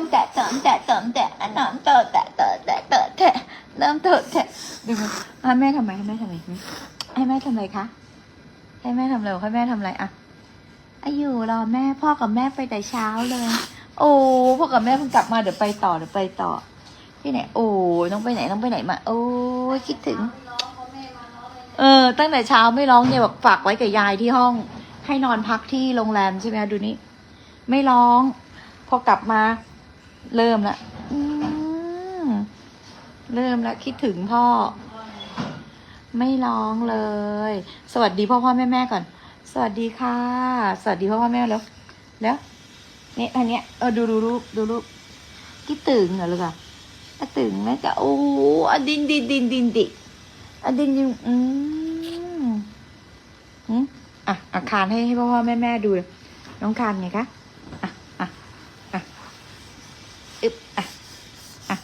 มแตะเติมแตะเติมแตะอันน้ำเติมแตะเติมแตะเติมแตะเริ่มเติมแตะดูมั้ยให้แม่ทำไมให้แม่ทำไมให้แม่ทำอะไรคะให้แม่ทำอะไรให้แม่ทำอะไรอะอะอยู่รอแม่พ่อกับแม่ไปแต่เช้าเลย โอ้พ่อกับแม่เพิ่งกลับมาเดี๋ยวไปต่อเดี๋ยวไปต่อที่ไหนโอ้น้องไปไหนน้องไปไหนมา โอ้คิดถึง เออ ตั้งแต่เช้าไม่ร้องเนี่ยบอกฝากไว้กับยายที่ห้อง ให้นอนพักที่โรงแรมใช่ไหมดูนี่ไม่ร้อง พอกลับมา เริ่มละเริ่มละคิดถึงพ่อ ไม่ร้องเลย สวัสดีพ่อพ่อแม่แม่ก่อน สวัสดีค่ะ สวัสดีพ่อพ่อแม่แล้ว แล้วเนี่ยอันเนี้ยเออดูดูรูปดูรูปคิดถึงเหรอลูกอะคิดถึงแม่จะโอ้อดินดินดินดินดิอดินดินอืมอืมอะอาคารให้ให้พ่อพ่อแม่แม่ดู น้องคานไงคะอะอะ อึบอะอะ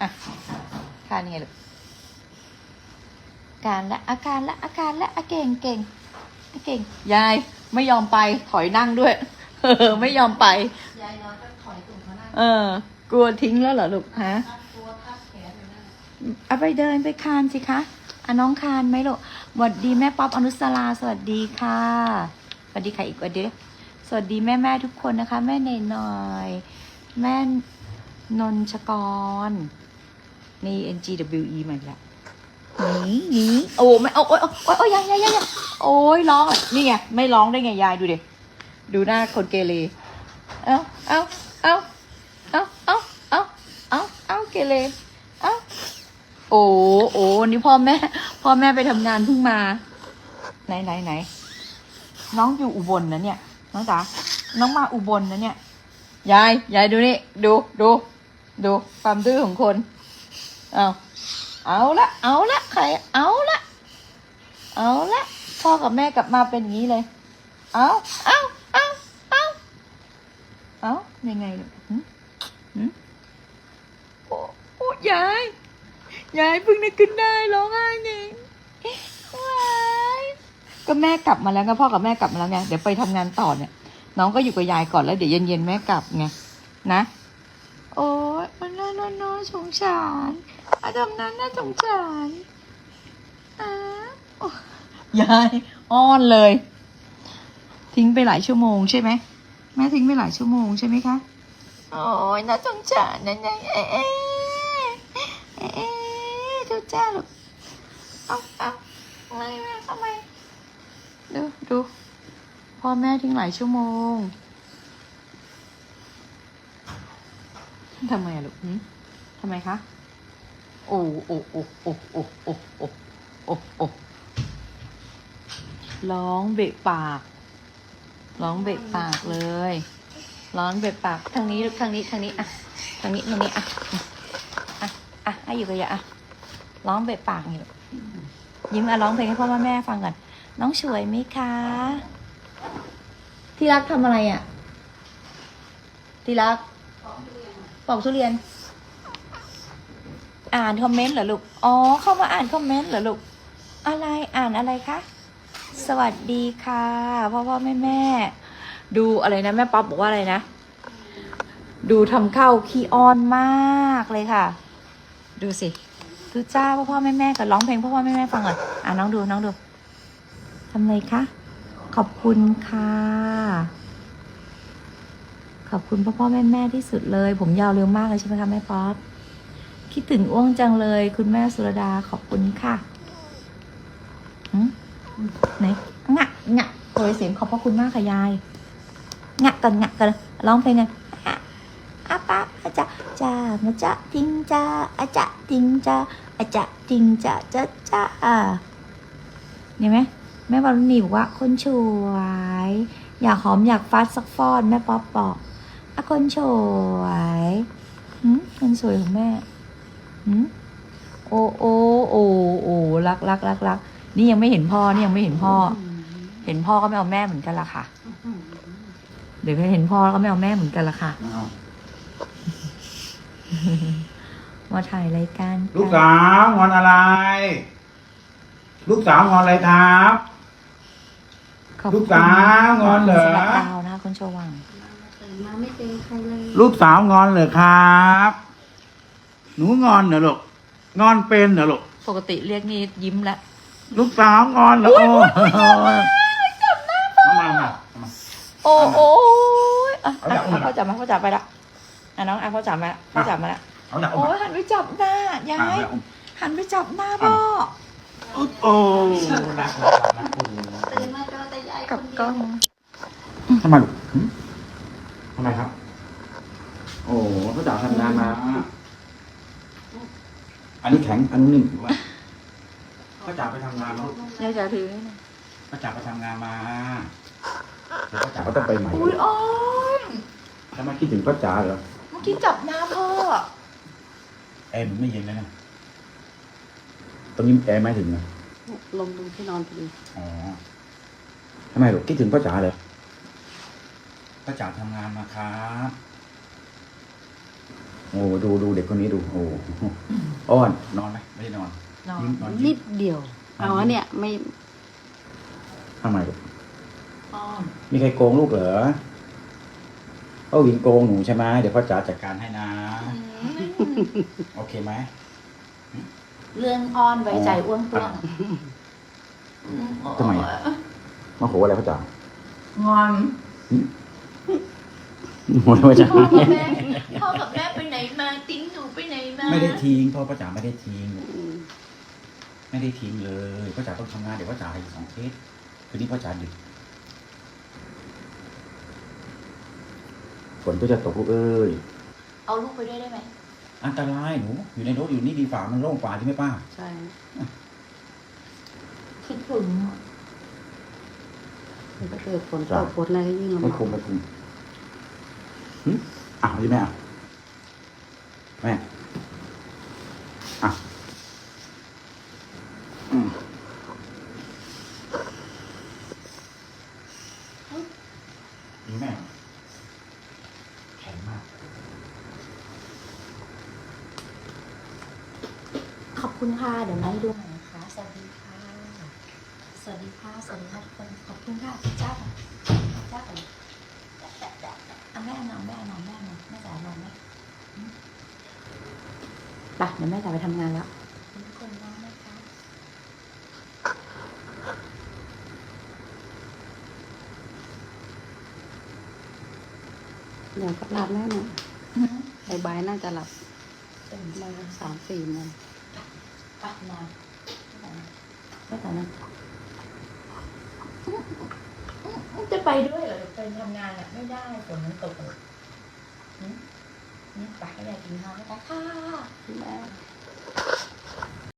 อะคานยังไงลูกการละอาการละอาการละอาเก่งเก่งอาเก่งยายไม่ยอมไปถอยนั่งด้วย เออ ไม่ยอมไปยายนอนก็ถอยตุ่มเขาหน้าเออ กลัวทิ้งแล้วเหรอลูกฮะทับตัวทับแขนอยู่นั่นน่ะเอาไปเดินไปคานสิคะอะน้องคานไหมลูกสวัสดีแม่ป๊อปอนุสราสวัสดีค่ะสวัสดีค่ะอีกวันเดียว สวัสดีแม่แม่ๆทุกคนนะคะ แม่เนยหน่อย แม่นนชกรนี่ NGWE มาอีกแล้วนีหนีโอ้ไม่โอ้ยโอ้ยโอ้ยยังยังยังยังโอ้ยร้องนี่ไงไม่ร้องได้ไงยายดูดิดูหน้าคนเกเรเอ้าเอ้าเอ้าเอ้าเอ้าเอ้าเอาเอาเกเรเอ้าโอ้โอ้นี่พ่อแม่ พ่อแม่ไปทำงานเพิ่งมา ไหนไหนไหนน้องอยู่อุบลนะเนี่ย น้องจ๋าน้องมาอุบลนะเนี่ย ยาย ยายดูนี่ ดูดู ดูความดื้อของคน เอาเอาละ เอาละ ใคร เอาละ เอาละ พ่อกับแม่กลับมาเป็นอย่างนี้เลย เอาเอาเอาเอาเอายังไงลูกหึหึโอ้โอ้ยาย ยายเพิ่งนึกขึ้นได้ร้องไห้เองว้าย ก็แม่กลับมาแล้วไงพ่อกับแม่กลับมาแล้วไงเดี๋ยวไปทำงานต่อเนี่ย น้องก็อยู่กับยายก่อนแล้วเดี๋ยวเย็นๆแม่กลับไงนะ โอ้ยมันน่าน่าน่าสงสารอาทำนั้นน่าสงสารอ่าโอ้ยายอ้อนเลย ทิ้งไปหลายชั่วโมงใช่ไหมแม่ทิ้งไปหลายชั่วโมงใช่ไหมคะโอ้ยน่าสงสารนะยายเอ๊ะเอ๊ะเอ๊ะเอ๊ะดูจ้าลูกเอาเอาไม่ไม่ทำไม ดูดู พ่อแม่ทิ้งหลายชั่วโมงทำไมอะลูกทำไมคะโอ้โอ้โอ้โอ้โอ้โอ้โอ้โอ้โอ้ร้องเบะปาก ร้องเบะปากเลย ร้องเบะปาก ทางนี้ลูกทางนี้ทางนี้อะ ทางนี้ทางนี้อะ อะ อะให้อยู่กับยาอะ ร้องเบะปากนี่ยิ้มอะร้องเพลงให้พ่อแม่ฟังก่อน น้องสวยไหมคะ ที่รักทำอะไรอะ ที่รักปอกทุเรียน อ่านคอมเมนต์เหรอลูก อ๋อ เข้ามาอ่านคอมเมนต์เหรอลูก อะไรอ่านอะไรคะ สวัสดีค่ะพ่อพ่อแม่แม่ ดูอะไรนะ แม่ป๊อปบอกว่าอะไรนะ ดูทำเข้าขี้อ้อนมากเลยค่ะ ดูสิดูจ้าพ่อพ่อแม่แม่ก่อนร้องเพลงพ่อพ่อแม่แม่ฟังก่อนอะน้องดูน้องดู ทำไรคะ ขอบคุณค่ะ ขอบคุณพ่อพ่อแม่แม่ที่สุดเลย ผมยาวเร็วมากเลยใช่ไหมคะแม่ป๊อปคิดถึงอ้วงจังเลย คุณแม่สุรดาขอบคุณค่ะหืมไหนงะงะโอ้ยเสียงขอบพระคุณมากค่ะยายงะกันงะกันร้องเพลงกันอาปะอาจะจ้ามาจะติงจ้าอาจะติงจ้าอาจะติงจ้าจ้าจ้าเห็นไหม แม่บอลนีบอกว่าคนสวย อยากหอมอยากฟัดสักฟอดแม่ป๊อปบอกอะคนสวยหืมคนสวยของแม่หืมโอ้โอ้โอ้โอ้รักรักรักรักนี่ยังไม่เห็นพ่อนี่ยังไม่เห็นพ่อ เห็นพ่อก็ไม่เอาแม่เหมือนกันละค่ะ เดี๋ยวเห็นพ่อแล้วก็ไม่เอาแม่เหมือนกันละค่ะอ้าวมาถ่ายรายการนลูกสาวงอนอะไร ลูกสาวงอนอะไรครับขอบ ลูคุณกสาวงอนเหรอ สำหรับดาวนะคะคุณโชวัง ตื่นมาไม่เจอใครเลยลูกสาวงอนเหรอครับ หนูงอนเหรอลูกงอนเป็นเหรอลูกปกติเรียกนี่ยิ้มแล้วลูกสาวงอนเหรอโอ้ยทำไมมาทำไมโอ้โอ้ยอะเอาอะจับอุ้มอะพ่อจับมาพ่อจับไปละอะน้องอะพ่อจับมาละพ่อจับมาละเอาหนักโอ้ยหันไปจับหน้ายายหันไปจับหน้าพ่อ อุ๊ยโอ้หนักหนักหนักโอ้ตื่ กับนเดีกล้ยอวงทำไมลูกหึทำไมครับ โอ้เขาจ๋าทำงานมา อันนี้แข็ง อันนี้นิ่มหรือว่าเขาจ๋าไปทำงานแล้วยายจะถือให้หน่อยเขาจ๋าไปทำงานมาเดี๋ยวเขาจ๋าก็ต้องไปใหม่อุ้ยอ้อมทำไมคิดถึงเขาจ๋าเหรอ เมื่อกี้จับหน้าพ่อ แอร์มันไม่เย็นเลยนะตรงนี้แอร์ไม่ถึงนะลงตรงที่นอนพอดีอ๋อ ทำไมลูกคิดถึงพ่อจ๋าเลยพ่อจ๋าทำงานมาครับโอ้ดูดูเด็กคนนี้ดูโอ้อ้อนนอนไหมไม่ได้นอนนอนยิ้มนอนนิยิ้มดเดียวอ๋อเนี่ยไม่ทำไมลูกอ้อมมีใครโกงลูกเหรอเอาหญิงโกงหนูใช่ไหมเดี๋ยวพ่อจ๋าจัดการให้นะ โอเคไหม เรื่องอ้อนไว้ใจอ้วนต้วงทำไม มาโหอะไรพ่อจ๋างอนโหอะไรพ่อจ๋าพ่อกับแม่พ่อกับแม่ไปไหนมาติ้งหนูไปไหนมาไม่ได้ทิ้งพ่อพ่อจ๋าไม่ได้ทิ้งอืมไม่ได้ทิ้งเลยพ่อจ๋าต้องทำงานเดี๋ยวพ่อจ๋าอีกสองเทสคืนนี้พ่อจ๋าดึกฝนก็จะตกลูกเอ้ยเอาลูกไปด้วยได้ไหมอันตรายหนูอยู่ในรถอยู่นี่ดีฝ่ามันโล่งกว่าใช่ไหมป้า ใช่ คิดถึง ถ้าเกิดฝนตกฝนอะไรก็ยิ่งลำไม่บากคุมไม่คุมหึอ้าวใช่ไหมอะแม่อะอืมดีแม่แข็งมาก ขอบคุณค่ะ เดี๋ยวมาให้ดูใหม่นะคะสวัสดีค่ะ สวัสดีค่ะสวัสดีค่ะทุกคนขอบคุณค่ะเจ้าค่ะเจ้าค่ะแดะแดะแดะเอาแม่เอานอนแม่เอานอนแม่เอานอนแม่จ๋านอนไหมอืมไปเดี๋ยวแม่จะไปทำงานแล้วขอบคุณทุกคนมากนะคะเดี๋ยวก็หลับแล้วเนี่ยอืมบ่ายๆน่าจะหลับตื่นมามาสามสี่โมงไปนอนไม่แต่นั้น จะไปด้วยเหรอไปทำงานอะไม่ได้ฝนมันตกนี่ไปแนี่กินข้าวนะคะ